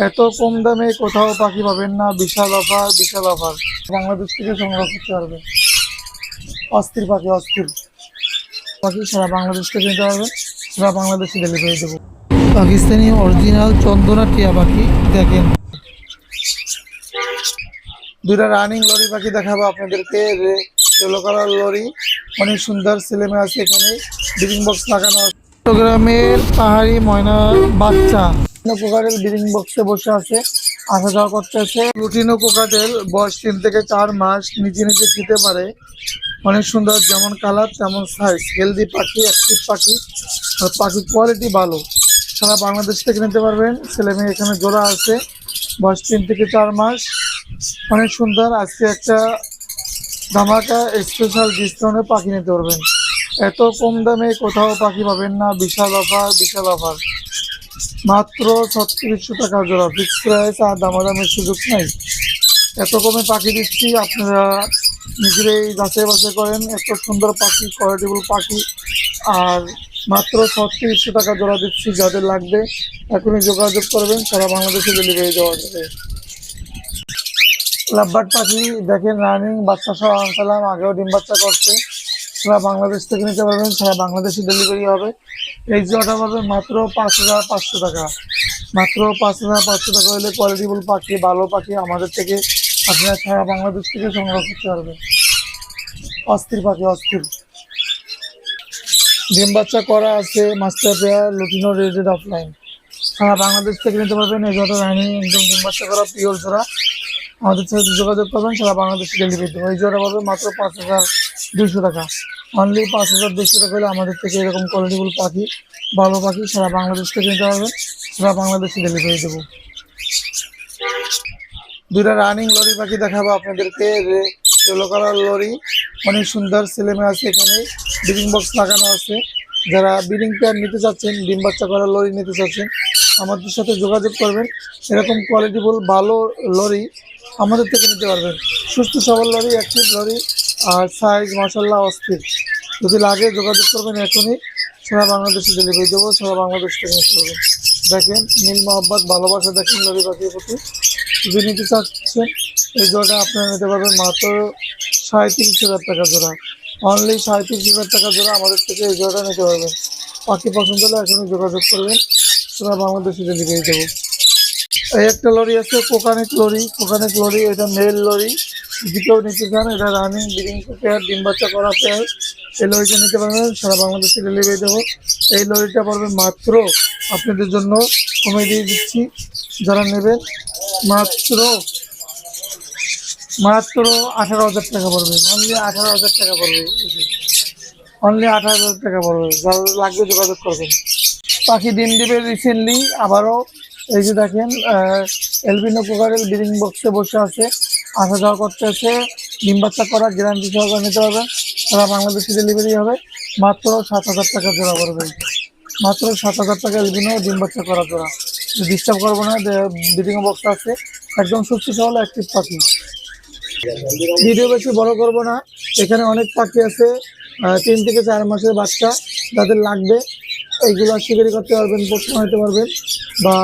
এত কম দামে কোথাও পাখি পাবেন না, বিশাল অফার বিশাল অফার। বাংলাদেশ থেকে সংগ্রহ করতে পারবেন অস্থির পাখি অস্থির। পাখি সারা বাংলাদেশ থেকে নিতে পারবেন সারা বাংলাদেশে ডেলিভারি দেবো। পাকিস্তানি অরিজিনাল চন্দনা টিয়া পাখি, দেখেন। দুটা রানিং লরি পাখি দেখাবো আপনাদেরকে। ইয়েলো কালার লরি অনেক সুন্দর ছেলে আছে এখানে। ব্রিডিং বক্স লাগানো আছে। চট্টগ্রামের পাহাড়ি ময়না বাচ্চা। কোকাটেল ব্রিডিং বক্সে বসে আছে আসা যাওয়া করতেছে। রুটিনো কোকাটেল বয়স তিন থেকে চার মাস, নিজে নিজে খেতে পারে। অনেক সুন্দর, যেমন কালার তেমন সাইজ হেলদি পাখি অ্যাক্টিভ পাখি, আর পাখির কোয়ালিটি ভালো। সারা বাংলাদেশ থেকে নিতে পারবেন। ছেলে মেয়ে এখানে জোড়া আছে, বয়স তিন থেকে চার মাস। অনেক সুন্দর, আজকে একটা ধামাকা স্পেশাল ডিসকাউন্টে পাখি নিতে পারবেন। এত কম দামে কোথাও পাখি পাবেন না, বিশাল অফার বিশাল অফার মাত্র ছত্রিশশো টাকা জোড়া। ফিক্স প্রাইস আর দামাদামের সুযোগ নাই। এত কমে পাখি দিচ্ছি, আপনারা নিজেরাই যাচাই বাছাই করেন। এত সুন্দর পাখি কোয়ালিটিবল পাখি। আর মাত্র ছত্রিশশো টাকা জোড়া দিচ্ছি, যাদের লাগবে এখনই যোগাযোগ করবেন, সারা বাংলাদেশে ডেলিভারি দেওয়া যাবে। লাভবার্ড পাখি দেখেন রানিং বাচ্চা সহ আনসালাম আগেও ডিম বাচ্চা করছে। সারা বাংলাদেশ থেকে নিতে পারবেন, সারা বাংলাদেশে ডেলিভারি হবে। এই জোড়াটা পাবেন মাত্র পাঁচ হাজার পাঁচশো টাকা। মাত্র পাঁচ হাজার পাঁচশো টাকা হলে কোয়ালিটিফুল পাখি, ভালো পাখি আমাদের থেকে আপনারা সারা বাংলাদেশ থেকে সংগ্রহ করতে পারবেন। অস্থির পাখি, অস্থির। ডিম বাচ্চা করা আছে মাস্টার পেয়ার লুটিনো রেডেড অফলাইন সারা বাংলাদেশ থেকে নিতে পারবেন এই জোড়াটা রানিং, একদম ডিম বাচ্চা করা পিওর জোড়া আমাদের সাথে যোগাযোগ করবেন, সারা বাংলাদেশে ডেলিভারি দেবো। এই জোড়া পাবে মাত্র পাঁচ হাজার দুশো টাকা। অনলি পাঁচ হাজার দুশো টাকা হলে আমাদের থেকে এরকম কোয়ালিটিফুল পাখি, ভালো পাখি সারা বাংলাদেশ থেকে নিতে পারবেন, সারা বাংলাদেশে ডেলিভারি দেবো। দুটা রানিং লরি পাখি দেখাবো আপনাদেরকে ইয়েলো কালার লরি অনেক সুন্দর ছেলে মেয়ে আছে এখানে ব্রিডিং বক্স লাগানো আছে। যারা ব্রিডিং পেয়ার নিতে চাচ্ছেন, ডিম বাচ্চা করা লরি নিতে চাচ্ছেন, আমাদের সাথে যোগাযোগ করবেন। এরকম কোয়ালিটিফুল ভালো লরি আমাদের থেকে নিতে পারবেন সুস্থ, সবল লরি অ্যাক্টিভ লরি আর সাইজ মশাল্লা অস্থির। যদি লাগে যোগাযোগ করবেন এখনই। সারা বাংলাদেশে ডেলিভারি দেবো, সারা বাংলাদেশ থেকে নিতে পারবেন। দেখেন, নীল মোহাম্মদ ভালোবাসা দেখেন লরি পাখির প্রতি যদি নিতে চাচ্ছেন, এই জোড়াটা আপনারা নিতে পারবেন মাত্র সাঁত্রিশ হাজার টাকা জোড়া। অনলি সাঁত্রিশ হাজার টাকা জোড়া আমাদের থেকে এই জোড়াটা নিতে পারবেন। পাখি পছন্দ হলে এখনই যোগাযোগ করবেন। সারা বাংলাদেশে ডেলিভারি দেবো। এই একটা লরি আছে, কোকানেক লরি কোকানেক লরি, এটা মেল লরি যদি নিতে চান, এটা রানিং ব্রিডিং পেয়ার ডিম বাচ্চা করা পেয়ার এই লরিটা নিতে পারবেন, সারা বাংলাদেশে ডেলিভারি দেবো। এই লরিটা পড়বে মাত্র আপনাদের জন্য কমে দিয়ে দিচ্ছি, যারা নেবেন, মাত্র মাত্র আঠারো হাজার টাকা পড়বে অনলি আঠারো হাজার টাকা পড়বে। অনলি আঠারো হাজার টাকা পড়বে, যারা লাগবে যোগাযোগ করবেন। পাখি ডিম দিবে রিসেন্টলি আবারও এই যে দেখেন এলবিনো কুকারের ব্রিডিং বক্সে বসে আছে, আসা যাওয়া করতে আছে, ডিম বাচ্চা করা গ্যারান্টি সহকারে নিতে হবে, সারা বাংলাদেশে ডেলিভারি হবে, মাত্র সাত হাজার টাকা জোড়া পড়বে মাত্র সাত হাজার টাকা এলবিনো ডিম বাচ্চা করা জোড়া। ডিস্টার্ব করব না ব্রিডিং বক্স আছে, একদম সুস্থ সবল অ্যাক্টিভ পাখি। ভিডিও বেশি বড় করব না, এখানে অনেক পাখি আছে তিন থেকে চার মাসের বাচ্চা, যাদের লাগবে এইগুলো শিকারি করতে পারবেন পোষণ হতে পারবেন বা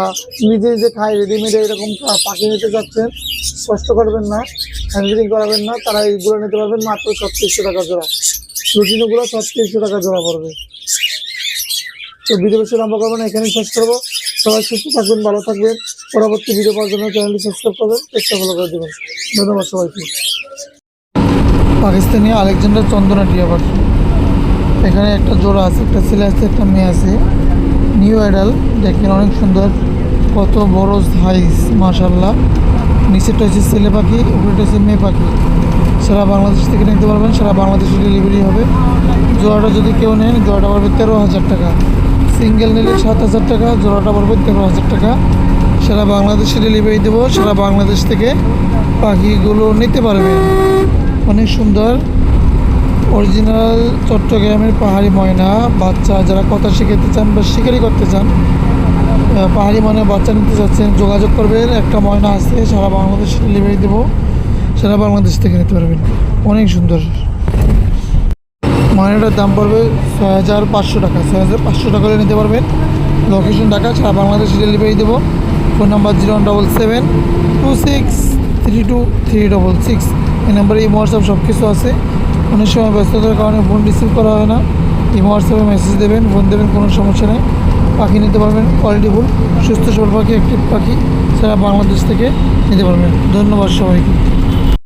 নিজে যে খায় রেডিমেড এরকম পাখি নিতে চাচ্ছেন কষ্ট করবেন না হ্যান্ডলিং করাবেন না, তারা এইগুলো নিতে পারবেন মাত্র ছত্রিশশো টাকা জোড়া। রুটিনগুলো ছত্রিশশো টাকা জোড়া পড়বে। তো ভিডিও বেশি লম্বা করব না, এখানেই শেষ করব। সবাই সুস্থ থাকবেন, ভালো থাকবেন। পরবর্তী ভিডিও পাওয়ার জন্য চ্যানেলটি সাবস্ক্রাইব করবেন চেষ্টা ফলো করে দেবেন। ধন্যবাদ সবাইকে। পাকিস্তানি আলেকজান্ডার চন্দনা টিয়া এখানে একটা জোড়া আছে, একটা ছেলে আছে, একটা মেয়ে আছে। নিউ আইডাল দেখেন অনেক সুন্দর। কত বড় সাইজ মাশাল্লাহ নিচেরটা হচ্ছে ছেলে পাখি উপরেটা হচ্ছে মেয়ে পাখি। সারা বাংলাদেশ থেকে নিতে পারবেন, সারা বাংলাদেশে ডেলিভারি হবে। জোড়াটা যদি কেউ নেন, জোড়াটা পড়বে তেরো হাজার টাকা। সিঙ্গেল নিলে সাত হাজার টাকা, জোড়াটা পড়বে তেরো হাজার টাকা। সারা বাংলাদেশে ডেলিভারি দেবো, সারা বাংলাদেশ থেকে পাখিগুলো নিতে পারবে অনেক সুন্দর। অরিজিনাল চট্টগ্রামের পাহাড়ি ময়না, বাচ্চা যারা কথা শিখাতে চান বা শিকারি করতে চান পাহাড়ি ময়না বাচ্চা নিতে চাচ্ছেন যোগাযোগ করবেন। একটা ময়না আছে, সারা বাংলাদেশ ডেলিভারি দেবো। সারা বাংলাদেশ থেকে নিতে পারবেন। অনেক সুন্দর। ময়নাটার দাম পড়বে ছয় হাজার পাঁচশো টাকা। ছয় হাজার পাঁচশো টাকা নিতে পারবেন। লোকেশন ঢাকা, সারা বাংলাদেশ ডেলিভারি দেবো। Phone number zero one double seven two six three two three double six. এই নাম্বারে এই সব কিছু আছে। অনেক সময় ব্যস্ততার কারণে ফোন রিসিভ করা হয় না। এই হোয়াটসঅ্যাপে মেসেজ দেবেন ফোন দেবেন, কোনো সমস্যা নেই। পাখি নিতে পারবেন কোয়ালিটি ফুল সুস্থ সবল পাখি একটি পাখি সারা বাংলাদেশ থেকে নিতে পারবেন। ধন্যবাদ সবাইকে।